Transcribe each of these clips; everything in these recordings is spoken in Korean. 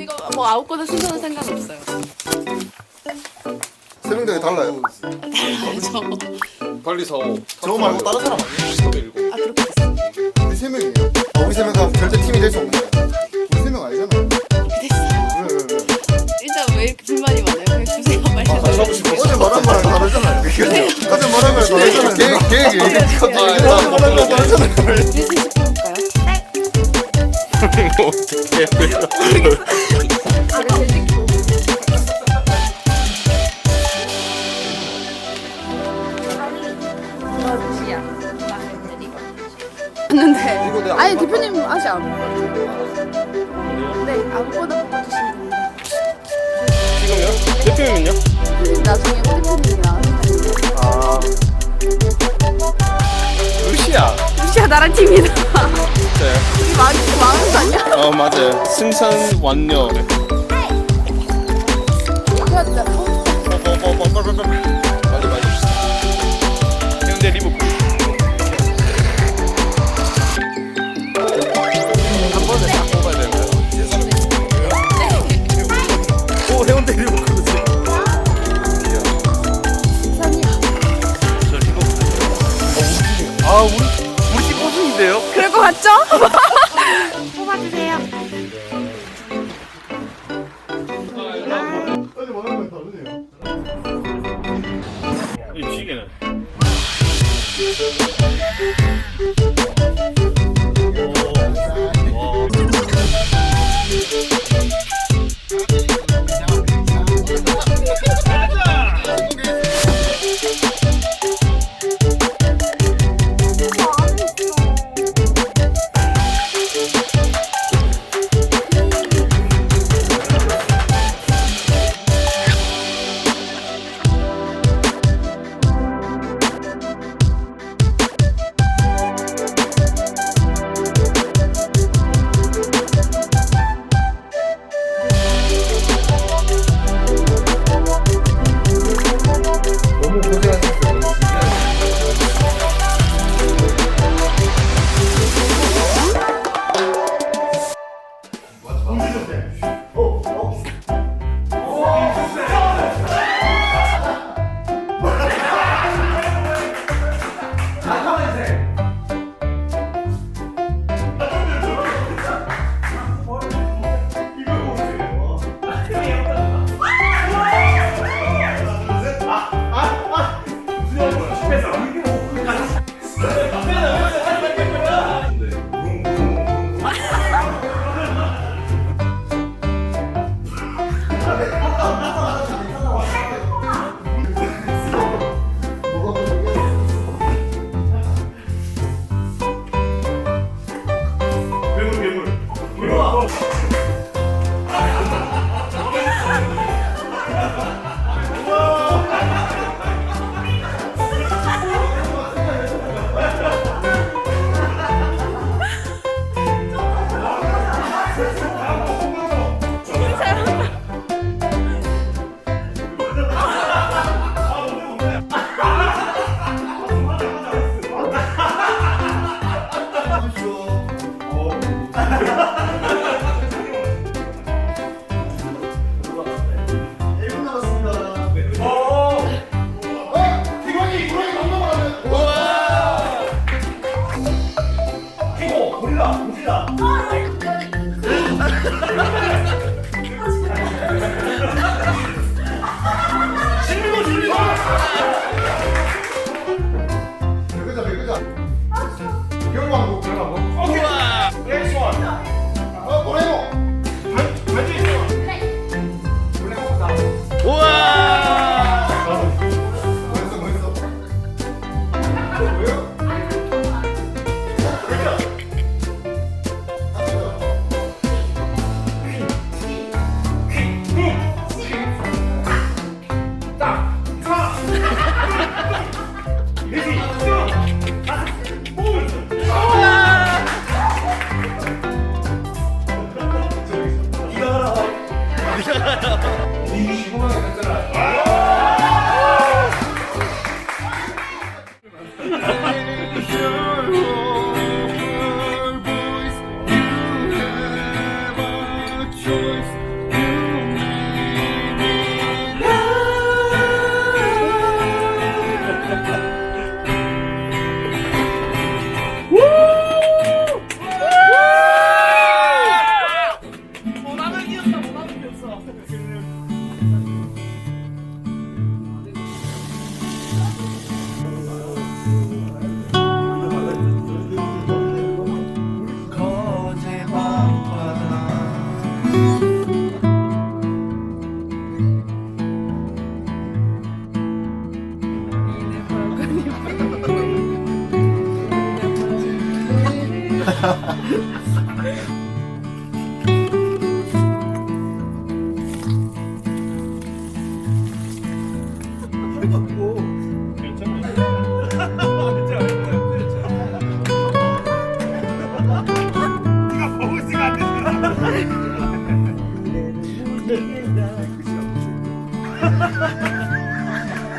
이거 뭐 아웃거나 순서는 상관없어요. 세명 중에 달라요. 저 빨리 사오. 저거 말고 다른 사람 아니에요? 탑에 일곱. 아 그렇게 됐어요. 우리 세 명이에요. 아, 우리 세 명과 절대 팀이 될 수 없는 거야. 우리 세 명 아니잖아. 그렇게 됐어요. 왜, 왜, 왜. 일단 왜 이렇게 불만이 많아요? 그냥 주세요 빨리. 아, 사고 싶어. 어제 말한 거랑 다르잖아요. 어제 말한 거랑 다르잖아요. 계획, 계획이. 어제 아, 말한 거랑 다르잖아요. 했는데 내가 아니 대표님 아직 안 네, 아무거나 뽑아주시면 됩니다. 지금요? 대표님은요? 대표님 나중에 호 대표님이랑 아. 루시아. 루시아 나랑 팀이다. 네. 우리 망, 망한 거 아니야? 어 맞아요. 승산 완료. 돼. 어? 빨리 너 Ha ha ha.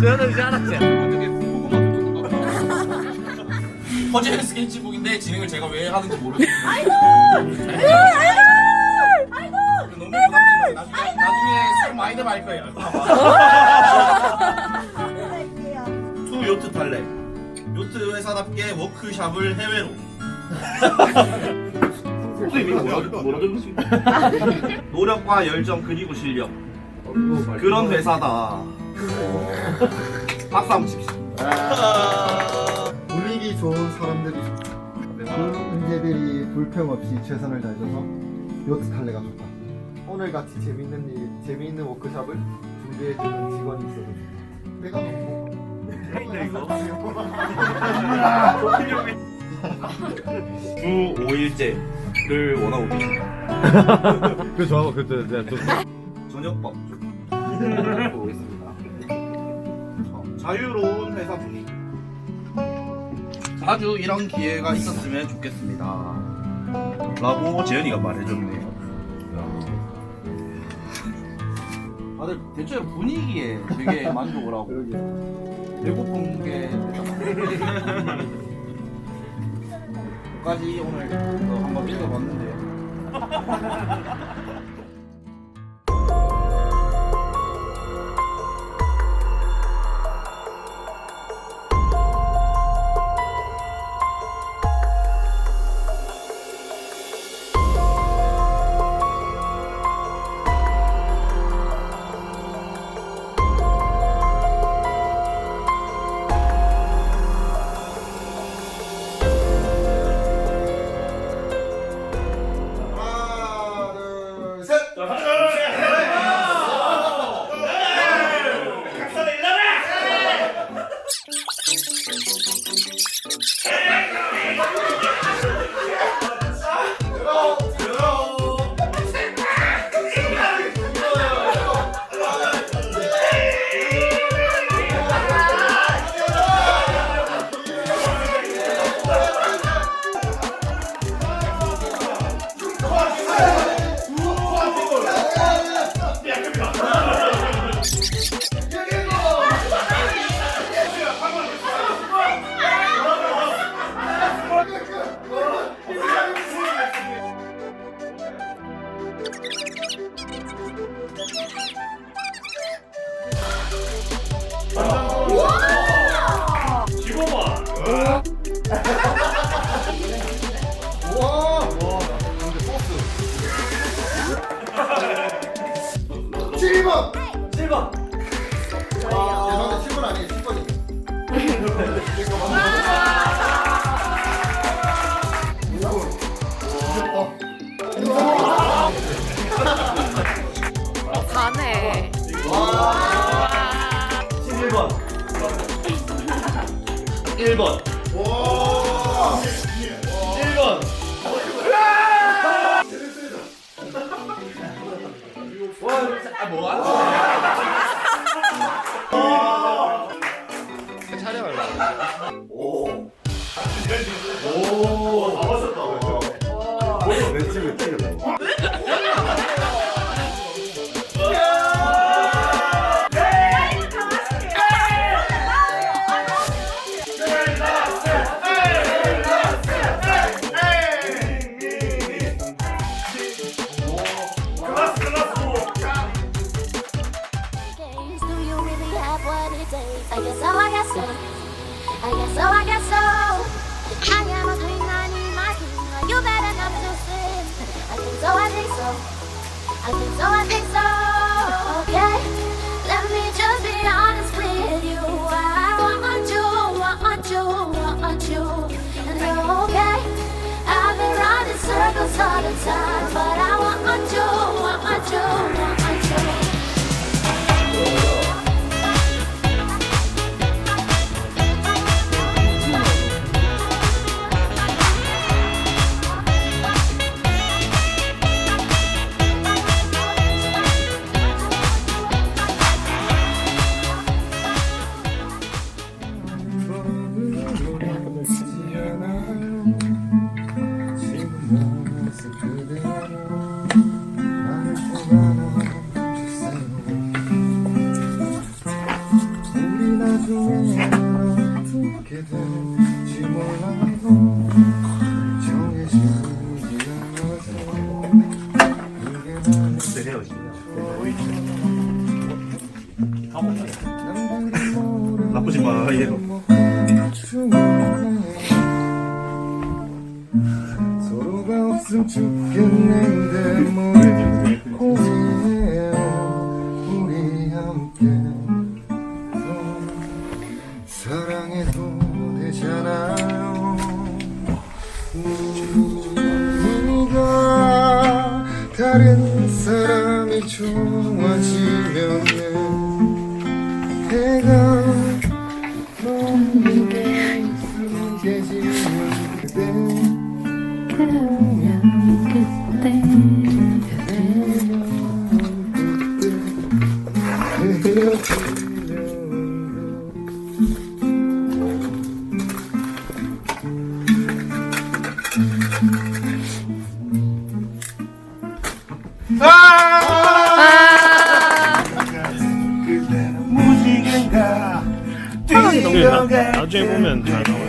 저는 이제 알았지. 허재는 스케치북인데 진행을 제가 왜 하는지 모르겠어요. 아이고! 아이고! 너무 부담스러워요. 나중에, 나중에 술 많이 알 거예요. 투 요트 탈래. 요트 회사답게 워크샵을 해외로. 노력과 열정 그리고 실력. 그런 회사다. 박수 한번 칩시다. 분위기 좋은 사람들이 그 은재들이 불평 없이 최선을 다해줘서 요트 탈레가 좋다. 오늘 같이 재밌는 일, 재미있는 워크샵을 준비해주는 직원이 있어서 좋다. 내가 너무 주 5일제를 원하고 계십니다. 그 좋아하고 그 저, 저, 저, 저녁밥 좀 자유로운 회사 분위기. 자주 이런 기회가 있었으면 좋겠습니다. 라고 재현이가 말해줬네요. 다들 대체 분위기에 되게 만족을 하고 배고픈 게 까지 오늘 어, 한번 읽어봤는데요. 11번. 1번. 1번. 아 뭐야? days, do 없음 죽겠는데 뭘 후회해요? 우리 함께. 사랑해도 되잖아요. 우리가 다른 사람이 좋아지면은 해가 무지개가 뛰어가 나중에 보면 잘 나와요.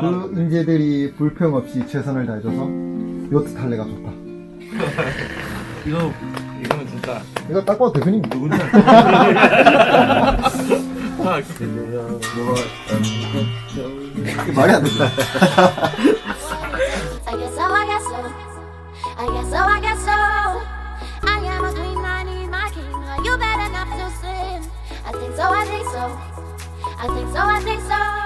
그 인재들이 불평 없이 최선을 다해줘서 요트 탈래가 좋다. 이거 이거는 진짜 이거 딱 봐도 대표님 누군지 이게 말이 안 된다. I guess so, I guess so. I guess so, I guess so. I am a queen, I need my king. You better not to sin. I think so, I think so.